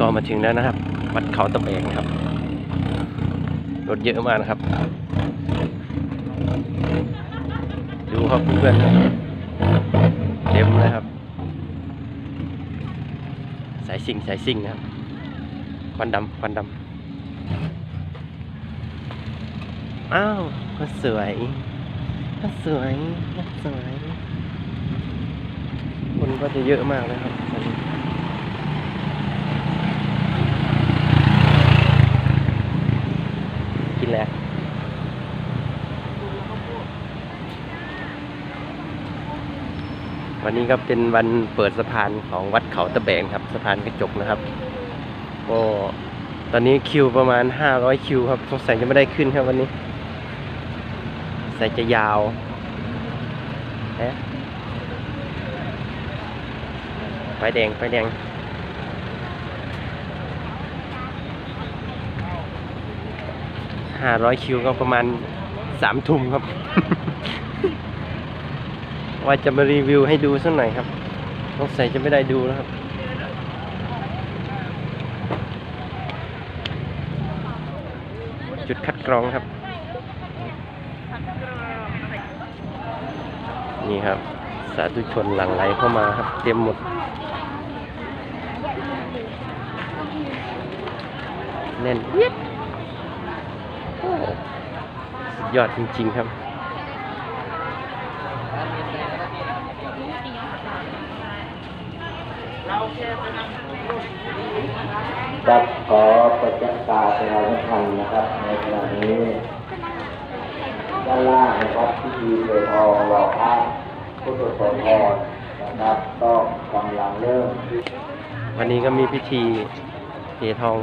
ก็มาถึงแล้วนะครับ วัดเขาตะแบงครับ รถเยอะมากนะครับ ดูครับเพื่อนเต็มเลยครับ สายซิ่งสายซิ่งนะครับ ควันดำควันดำ อ้าวคนสวยคนสวยคนสวย คนก็จะเยอะมากเลยครับตอนนี้ กินแล้ววันนี้ก็เป็นวันเปิดสะพานของวัดเขาตะแบงครับสะพานกระจกนะครับก็ตอนนี้คิวประมาณ 500 คิวครับสงสัยจะไม่ได้ขึ้นครับวันนี้ใส่จะยาวเอ๊ะไฟแดงไฟแดง 500คิวก็ประมาณ3ทุ่มครับ ว่าจะมารีวิวให้ดูสักหน่อยครับสงสัยจะไม่ได้ดูแล้วครับ จุดคัดกรองครับ นี่ครับ สาธุชนหลั่งไหลเข้ามาครับ เตรียมหมด แน่นเอี๊ยดโอ้สุด ยอดจริง ๆ ครับ ครับขอประจักษ์ตาเป็นเราทุกท่านนะครับ ในขณะนี้ด้านล่างนะครับพิธีเปิดทองหล่อพระพุทธโสธรนะครับก็กำลังเริ่ม วันนี้ก็มีพิธีเททอง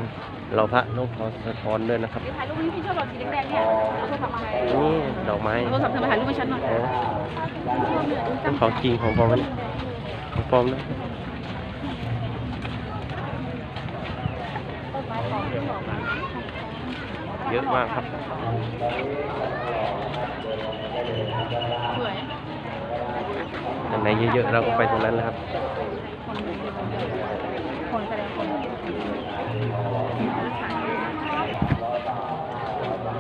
เราพระหลวงพ่อสะท้อนด้วยนะครับถ่ายรูปให้พี่ชอบแบบสีแดงๆเนี่ยเอาโทรศัพท์มาให้นี่ดอกไม้เอาโทรศัพท์เธอมาถ่ายรูปให้ฉันหน่อยเออเป็นของจริงของปลอมไหมเนี่ยของปลอมนะเยอะมากครับสวยอันไหนเยอะๆเราก็ไปตรงนั้นแหละครับ คนแสดงคน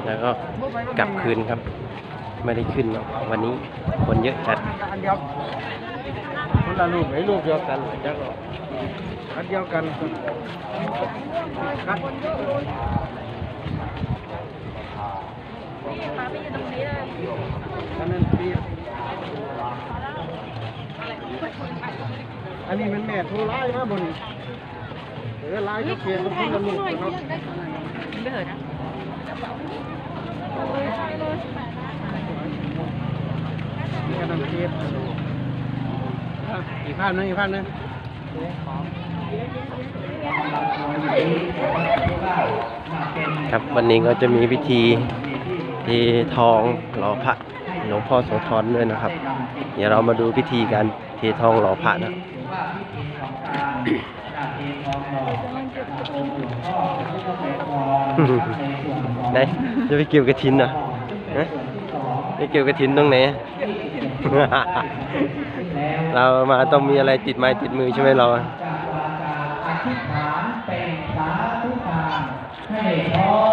แล้วก็กลับคืนครับ ไม่ได้ขึ้นหรอกวันนี้คนเยอะจัดอันเดียวคนละลูกไอ้ลูกเดียวกันจักหรอกอันเดียวกันคัดนี่ปาไม่ยืนตรงนี้เลยอันนั้นปีอันนี้มันแม่โทรไล่มาบนเออไล่ก็เขียนมันคนละลูกเนาะไม่เหินนะนี่กำลังเขียนอะอีกภาพนึงอีกภาพนึงครับวันนี้ก็จะมีพิธีเททองหล่อพระหลวงพ่อโสธรด้วยนะครับ เดี๋ยวเรามาดูพิธีการเททองหล่อพระนะ ไหนจะไปเกี่ยวกระถินเหรอไปเกี่ยวกระถินตรงไหน เรามาต้องมีอะไรติดไม้ติดมือใช่ไหมเราอธิษฐานเป็นสาธุการให้พร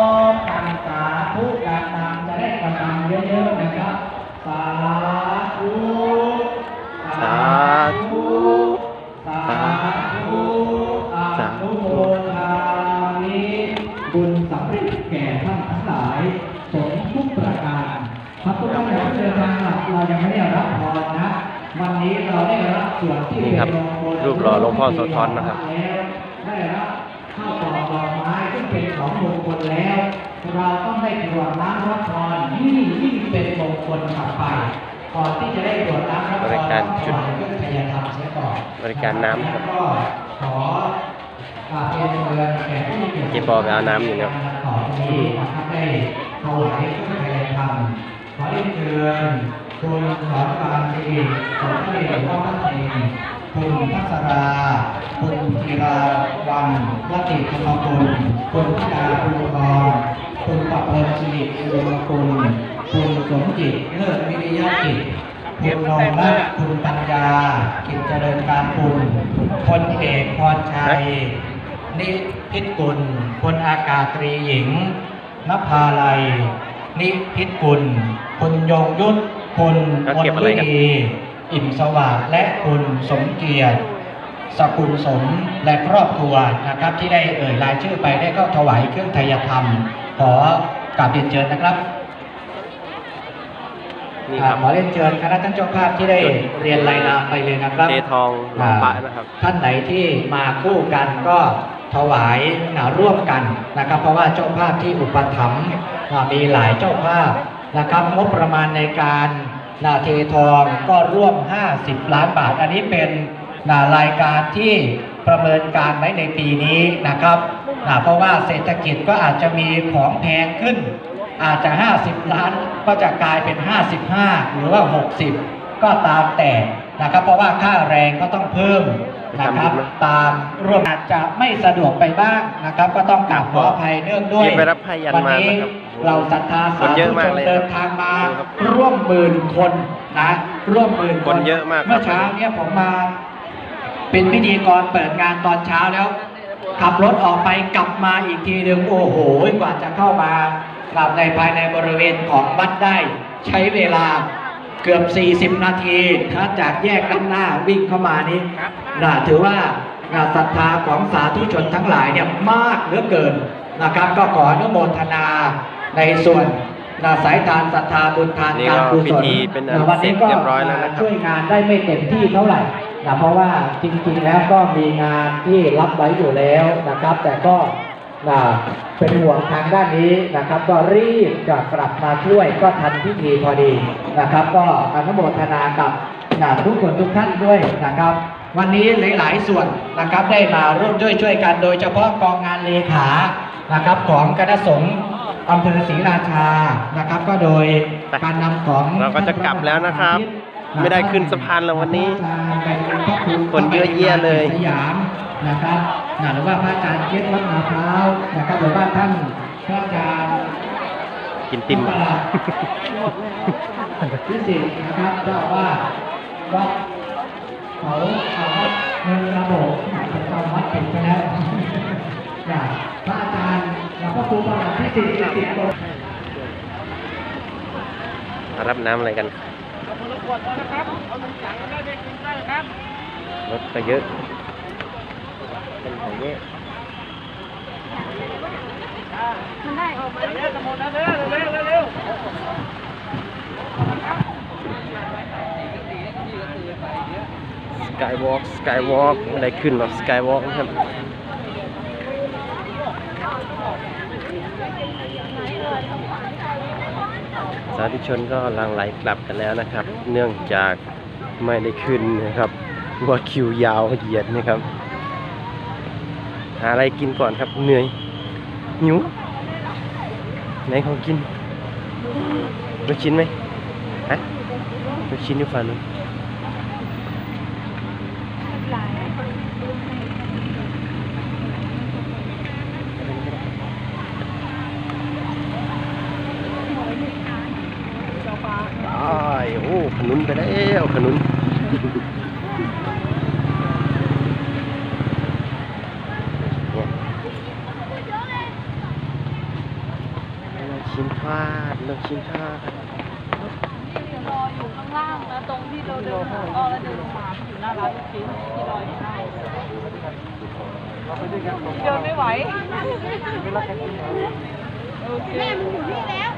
เรายังไม่ได้รับพรนะ วันนี้เราได้รับส่วนที่นี่ครับเป็นมงคลรูปหล่อหลวงพ่อโสธรนะครับแล้วได้รับข้าวปลอกดอกไม้ที่เป็นของมงคลแล้ว เราต้องได้ตรวจน้ำรับพรยิ่งยิ่งเป็นมงคลกลับไปก่อนที่จะได้ตรวจน้ำรับพบริการชุดต้องขอให้พยายามเสียก่อนบริการน้ำครับแล้วก็ขออาเรียนเชิญแขกผู้มีเกียรติเจ๊ปอไปเอาน้ำอยู่เนี่ย ขอได้เรียนเชิญคุณสอนรามสิริสมเด็จพ่อพระเทงคุณพัสรา คุณธีราวันรัติธรรมกุลคุณพิดาคุณทองคุณปับเพลินสิริอุดมกุลคุณสมจิตเลิศวิริยะจิตคุณนงรัตคุณปัญญา กิจเจริญการคุณพลเอกพรชัย นิพิษกุลพลอากาศตรีหญิงนภาลัย นิพิษกุลคุณยงยุทธคุณแล้วมนเก็บอะไรฤกันดี อิ่มสวัสดิ์และคุณสมเกียรติสกุลสมและครอบครัวนะครับ ที่ได้เอ่ยรายชื่อไปได้เข้าถวายเครื่องไทยธรรม ขอกราบเรียนเชิญนะครับนี่ครับอ่าขอเรียนเชิญคณะท่านเจ้าภาพที่ได้เรียนรายนามไปเลยนะครับเททองหลวงพระนะครับ ท่านไหนที่มาคู่กันก็ ถวายร่วมกันนะครับ เพราะว่าเจ้าภาพที่อุปถัมภ์มีหลายเจ้าภาพนะครับ งบประมาณในการนาเททองก็ร่วม 50 ล้านบาท อันนี้เป็นนารายการที่ประเมินการไว้ในปีนี้นะครับนะเพราะว่าเศรษฐกิจก็อาจจะมีของแพงขึ้น อาจจะ 50 ล้านก็จะกลายเป็น 55 หรือว่า 60 ก็ตามแต่นะครับ เพราะว่าค่าแรงก็ต้องเพิ่ม นะครับ ตามร่วมอาจจะไม่สะดวกไปบ้างนะครับ ก็ต้องกราบขออภัยเนื่องด้วยที่ไปรับผ้ายันวันมานี้นะครับเราศรัทธาคสานเยธุอะชมากนเลยเดินครับทางมาดูครับร่วมหมื่นคนนะร่วมหมื่นคนเยอะมากครับเมื่อเช้าเนี่ยผมมา เป็นพิธีกรเปิดงานตอนเช้าแล้ว ขับรถออกไปกลับมาอีกทีหนึ่งโอ้โหกว่าจะเข้ามากลับในภายในบริเวณของวัดได้ใช้เวลา เกือบ 40 นาทีถ้าจากแยกด้านหน้าวิ่งเข้ามานี้นะถือว่านะศรัทธาของสาธุชนทั้งหลายเนี่ยมากเหลือเกินนะครับ ก็ขออนุโมทนาในส่วนนะสายทานศรัทธาบุญทานนี่ก็การกุศลพิธีเป็นอันนะวันนี้ก็เสร็จเรียบร้อยแล้วนะครับช่วยงานได้ไม่เต็มที่เท่าไหร่นะเพราะว่าจริงๆแล้วก็มีงานที่รับไว้อยู่แล้วนะครับ แต่ก็ นะเป็นห่วงทางด้านนี้นะครับ ก็รีบจะกลับมาช่วยก็ทันพิธีพอดีนะครับ ก็อนุโมทนากับนะทุกคนทุกท่านด้วยนะครับ วันนี้หลาย ๆ ส่วนนะครับได้มาร่วมด้วยช่วยกัน โดยเฉพาะกองงานเลขานะครับของคณะสงฆ์อำเภอศรีราชานะครับ ก็โดยการนำของเราก็จะกลับแล้วนะครับ ไม่ได้ขึ้นสะพานแล้ววันนี้คนเยอะแยะเลยสยามนะครับนะ หรือว่าพระอาจารย์เจ็ดวัดมะพร้าวนะครับหรือว่าท่านพระอาจารย์กินติมประหลัดพิสิทธิ์นะครับเจ้าอาว่าสวัดเขาเอาวัดเงินระบบประจำวัดผิดไปแล้วจากพระอาจารย์แล้วก็ครูประหลัดพิสิทธิ์ติดตัวมารับน้ำอะไรกันรถก็เยอะ เป็นของเยอะมันได้ออกมาสกายวอล์กสกายวอล์กอะไรขึ้นหรอกสกายวอล์กนะครับสาธุชนก็ลังไหลกลับกันแล้วนะครับ เนื่องจากไม่ได้ขึ้นนะครับว่าคิวยาวเหยียดนะครับ หาอะไรกินก่อนครับเหนื่อยหิวไหนของกินลูกชิ้นไหมฮะลูกชิ้นอยู่ฝั่งนู้นได้โอ้ขนุนไปแล้วขนุน ลูก ชิ้นชาดลูกชิ้นพลาดรออยู่ข้างล่างนะตรงที่เราเดินมาก็แล้วเดินลงมาอยู่หน้าร้านลูกชิ้นที่รออยู่หน้าเดินไม่ไหวโอเคแม่มันอยู่นี่แล้ว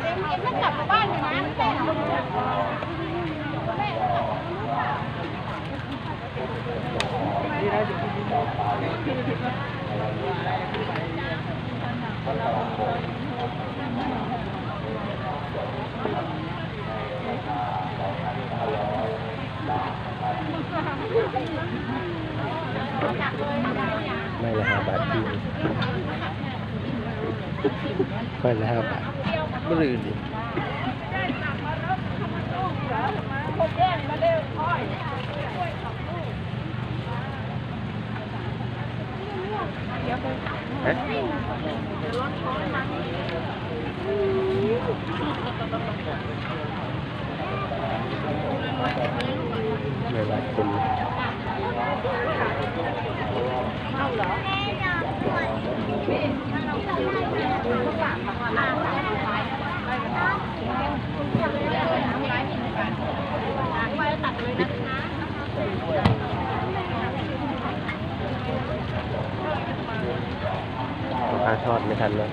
เอ็มเอ็มต้องกลับมาบ้านเลยนะ แต่ไม่ละห้าบาทพี่ไม่ละห้าบาทบลือดิฮะ ไม่ละคนเอาเหรอปลาทอดไม่ทันเลย